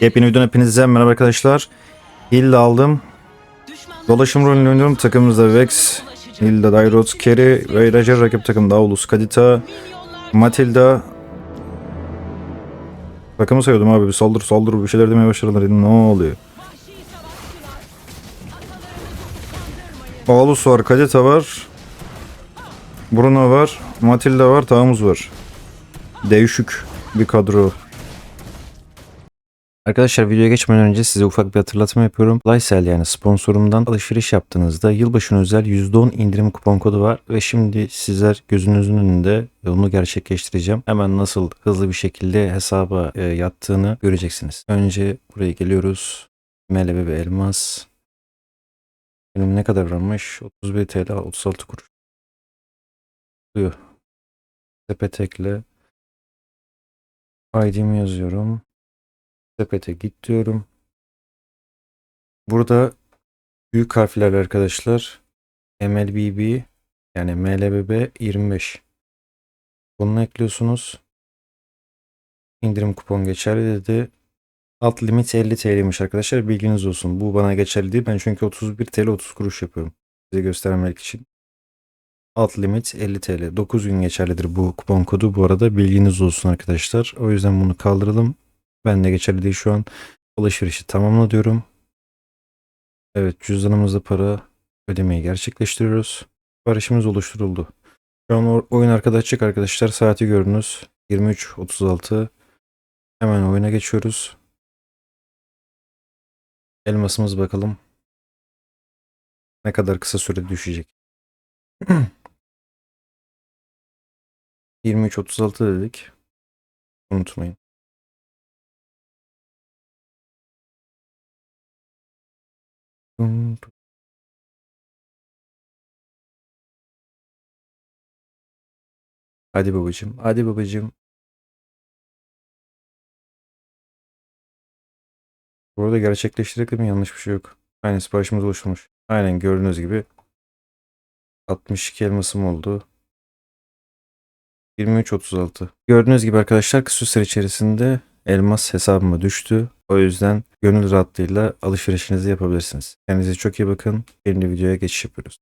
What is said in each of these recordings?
Yepyeni videodan hepinize merhaba arkadaşlar. Hilda aldım. Dolaşım rolünü oynuyorum. Takımımızda Vex, Hilda, Dyrot, Kerry ve Rajer rakip takımda Aulus, Kadita, Matilda. Takımı sayıyordum abi. Bir saldır saldır bir şeyler demeye başladılar. Dedim, ne oluyor? Aulus var, Kadita var. Bruno var, Matilda var, Tağımız var. Değişik bir kadro. Arkadaşlar videoya geçmeden önce size ufak bir hatırlatma yapıyorum. Lysel yani sponsorumdan alışveriş yaptığınızda yılbaşına özel %10 indirim kupon kodu var ve şimdi sizler gözünüzün önünde onu gerçekleştireceğim. Hemen nasıl hızlı bir şekilde hesaba e, yattığını göreceksiniz. Önce buraya geliyoruz. MLB ve elmas. Benim ne kadar varmış? 31 TL 36 kuruş. Buyur. Sepet ekle. ID'mi yazıyorum. Sepete git diyorum. Burada büyük harflerle arkadaşlar MLBB yani MLBB 25 bunu ekliyorsunuz. İndirim kupon geçerli dedi. Alt limit 50 TL'ymiş arkadaşlar. Bilginiz olsun. Bu bana geçerli değil. Ben çünkü 31 TL 30 kuruş yapıyorum. Size göstermek için. Alt limit 50 TL. 9 gün geçerlidir bu kupon kodu. Bu arada bilginiz olsun arkadaşlar. O yüzden bunu kaldıralım. Ben de geçerli değil şu an. Alışverişi tamamla diyorum. Evet cüzdanımızda para ödemeyi gerçekleştiriyoruz. Barışımız oluşturuldu. Şu an oyun arkada açık arkadaşlar. Saati gördünüz. 23.36. Hemen oyuna geçiyoruz. Elmasımız bakalım. Ne kadar kısa sürede düşecek. 23.36 dedik. Unutmayın. Hadi babacığım. Hadi babacığım. Bu arada gerçekleştirdik mi? Yanlış bir şey yok. Aynen siparişimiz oluşmuş. Aynen gördüğünüz gibi 62 elmasım oldu. 23.36. Gördüğünüz gibi arkadaşlar kısa süre içerisinde elmas hesabıma düştü. O yüzden gönül rahatlığıyla alışverişinizi yapabilirsiniz. Kendinize çok iyi bakın. Şimdi videoya geçiş yapıyoruz.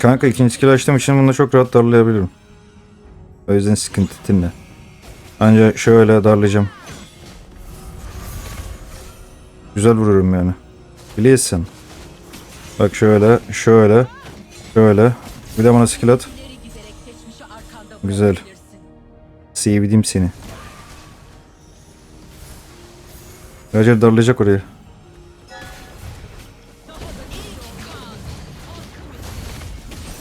Kanka ikinci skill açtığım için bunu çok rahat darlayabilirim. O yüzden sıkıntı dinle. Ancak şöyle darlayacağım. Güzel vururum yani. Biliyorsun. Bak şöyle, şöyle, şöyle. Bir de bana skill at. Güzel. Sevdim seni. Roger darlayacak oraya.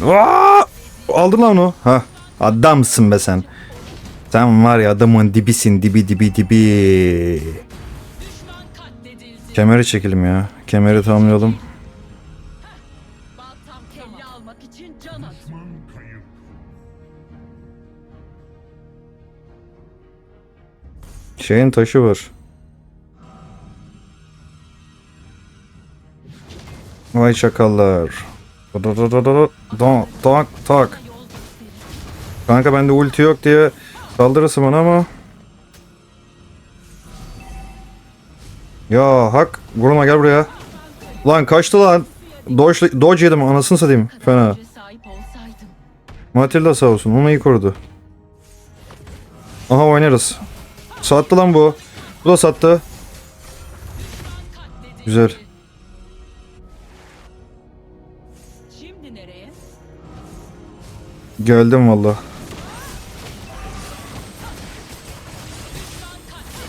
Aa! Aldın lan onu. Ha. Adamsın be sen. Sen var ya adamın dibisin dibi dibi dibi. Kemeri çekelim ya. Kemeri tamamlayalım. Şeyin taşı var. Vay çakallar. Tak tak. Kanka bende ulti yok diye saldırırsın bana ama. Ya hak. Vurma gel buraya. Lan kaçtı lan. Dodge, dodge yedim anasını satayım. Fena. Matilda sağ olsun. Onu iyi korudu. Aha oynarız. Sattı lan bu. Bu da sattı. Güzel. Şimdi nereye? Geldim valla.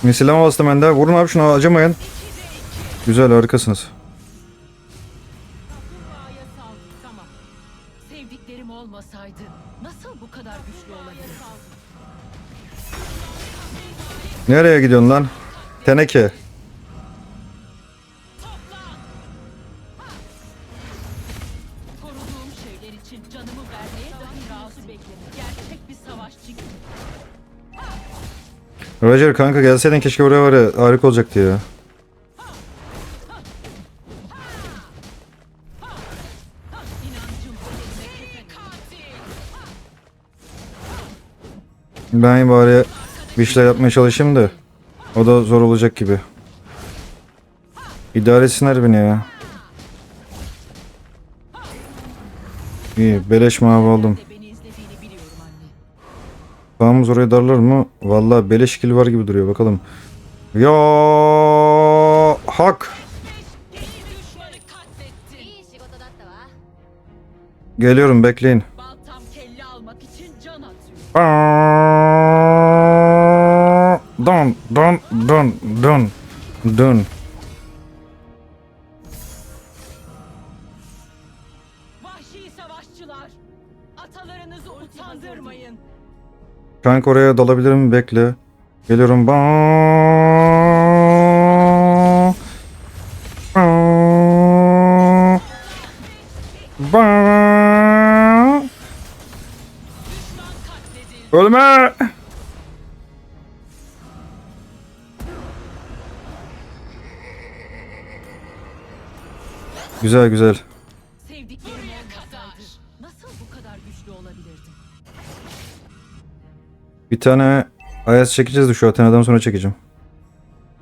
Misilama bastım ben de. Vurun abi şunu acımayın. Güzel harikasınız. Tamam. Sevdiklerim olmasaydı nasıl bu kadar güçlü olabilirim? Nereye gidiyorsun lan? Teneke. Roger kanka gelseydin keşke oraya var ya harika olacaktı ya. Ben bari bir şeyler yapmaya çalışayım da. O da zor olacak gibi. İdare etsinler beni ya. İyi beleş mavi aldım. Sağımız oraya darlar mı? Vallahi Valla beleşkil var gibi duruyor bakalım. Ya hak. Geliyorum bekleyin. Dön dön dön dön dön. Kanka oraya dalabilirim bekle. Geliyorum. Ba Ba. Ölme. Güzel güzel. Bir tane Ayaz çekeceğiz de şu Athena'dan sonra çekeceğim.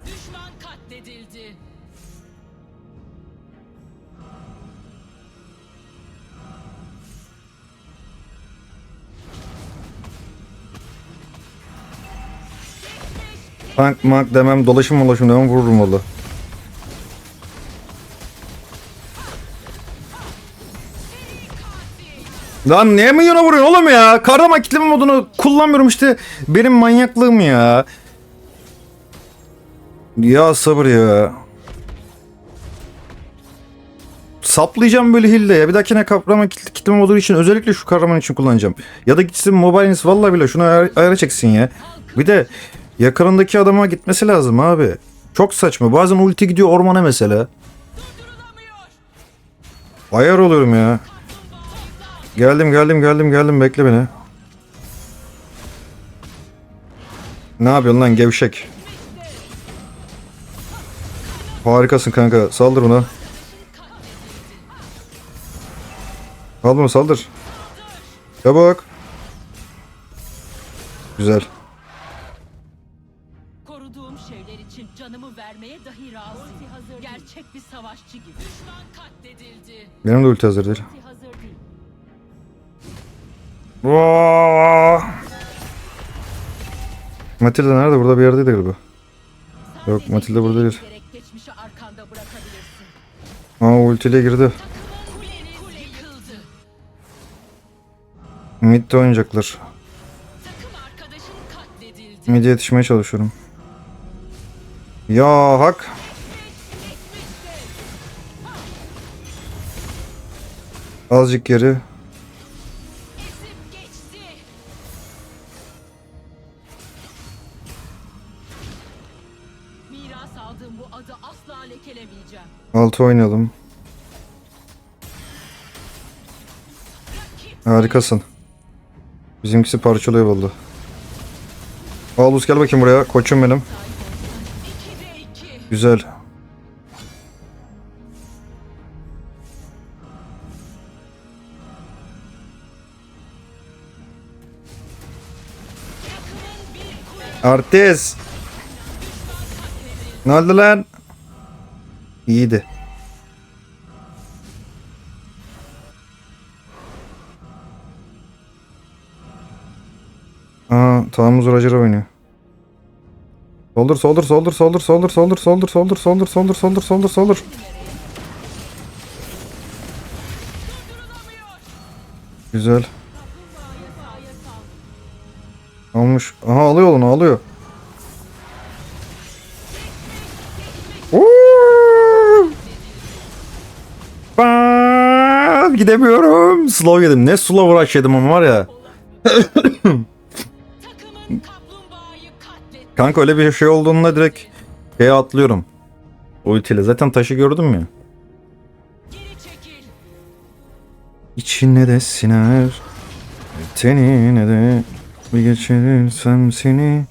Düşman katledildi. Tank mank demem dolaşım dolaşım demem vururum valla. Lan niye milyona vuruyorsun oğlum ya? Karama kitleme modunu kullanmıyorum işte. Benim manyaklığım ya. Ya sabır ya. Saplayacağım böyle hilde ya. Bir dahakine kavrama kit- kitleme modu için özellikle şu kahraman için kullanacağım. Ya da gitsin mobiliniz vallahi bile şunu ayar, çeksin ya. Bir de yakınındaki adama gitmesi lazım abi. Çok saçma. Bazen ulti gidiyor ormana mesela. Ayar oluyorum ya. Geldim geldim geldim geldim bekle beni. Ne yapıyorsun lan gevşek? Harikasın kanka. Saldır buna. Al bunu saldır. Çabuk. Güzel. Koruduğum şeyler için canımı vermeye dahi hazır Gerçek bir savaşçı gibi. Düşman katledildi. Benim de ulti hazır değil. Matilda nerede? Burada bir yerdeydi galiba. Yok, Matilda burada değil. Aa ultiyle girdi. Mid'de oynayacaklar. Mid'e yetişmeye çalışıyorum. Ya hak. Azıcık geri. Altı oynayalım. Harikasın. Bizimkisi parçalıyor vallahi. Aldus gel bakayım buraya. Koçum benim. 2'de 2. Güzel. Artist. Ne oldu lan? İyiydi. Aa, Tamuz Roger oynuyor. Soldur, soldur, soldur, soldur, soldur, soldur, soldur, soldur, soldur, soldur, soldur, soldur, soldur. Güzel. Almış. Aha alıyor onu, alıyor. Gidemiyorum. Slow yedim. Ne slow rush yedim ama var ya. Kanka öyle bir şey olduğunda direkt şeye atlıyorum. Ultiyle. Zaten taşı gördüm ya. İçine de siner. Tenine de bir geçirirsem seni.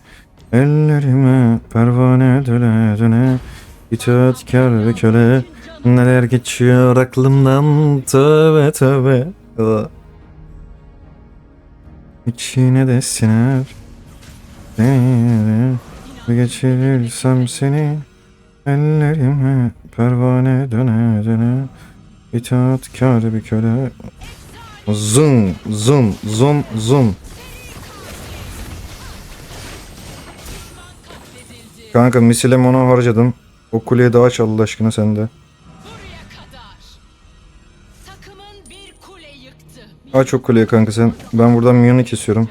Ellerime pervane döne döne. İtaatkar ve köle. Neler geçiyor aklımdan tövbe tövbe. İçine de siner. Seni geçirirsem seni ellerime pervane döne döne itaatkar bir köle Zın zın zın zın Kanka misilemi ona harcadım. O kuleye daha aç aşkına sende. Yıktı. Aç o kuleyi kanka sen. Ben buradan minyonu kesiyorum.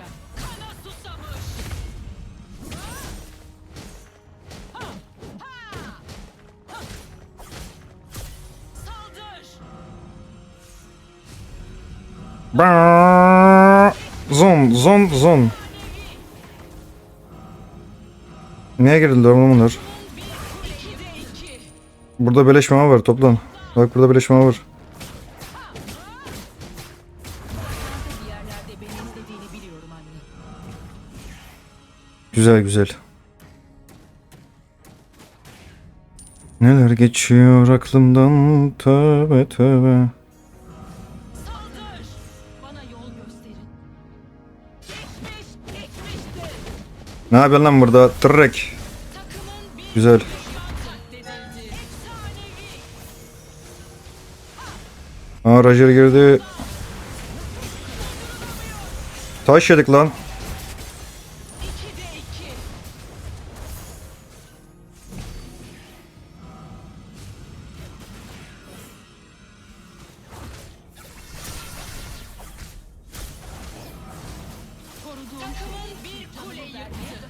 Zon zon zon. Niye girdiler oğlum bunlar? Burada beleş mama var toplan. Bak burada beleş mama var. Güzel güzel. Neler geçiyor aklımdan tövbe tövbe. Ne yapıyorsun lan burada? Tırrek. Güzel. Aa Roger girdi. Taş yedik lan. Koruduğum takımın bir kule yıktı.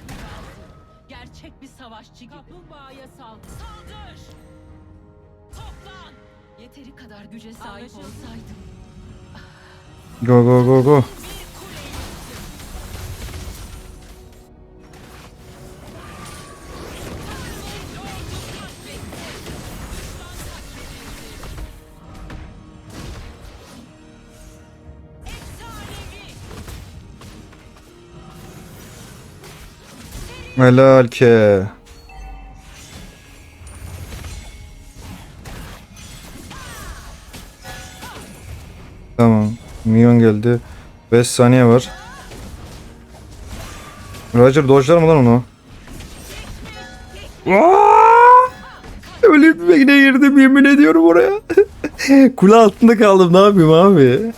Gerçek bir savaşçı gibi. Kaplumbağaya sal. Saldır. Toplan. Yeteri kadar güce sahip olsaydım. Go go go go. Helal ke. Tamam. Minyon geldi. 5 saniye var. Roger dodge'lar mı lan onu? Öyle bir bekine girdim yemin ediyorum oraya. Kule altında kaldım ne yapayım abi?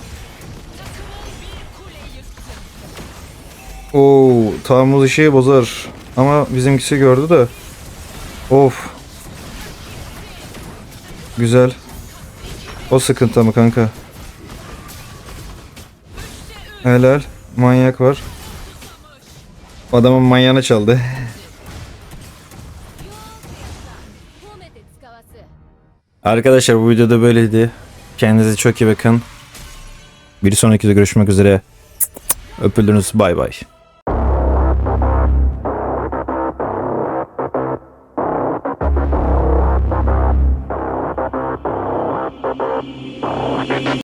Oo, tahammül işi bozar. Ama bizimkisi gördü de. Of. Güzel. O sıkıntı mı kanka? Helal. Manyak var. Adamın manyağını çaldı. Arkadaşlar bu videoda böyleydi. Kendinize çok iyi bakın. Bir sonraki de görüşmek üzere. Öpüldünüz. Bay bay.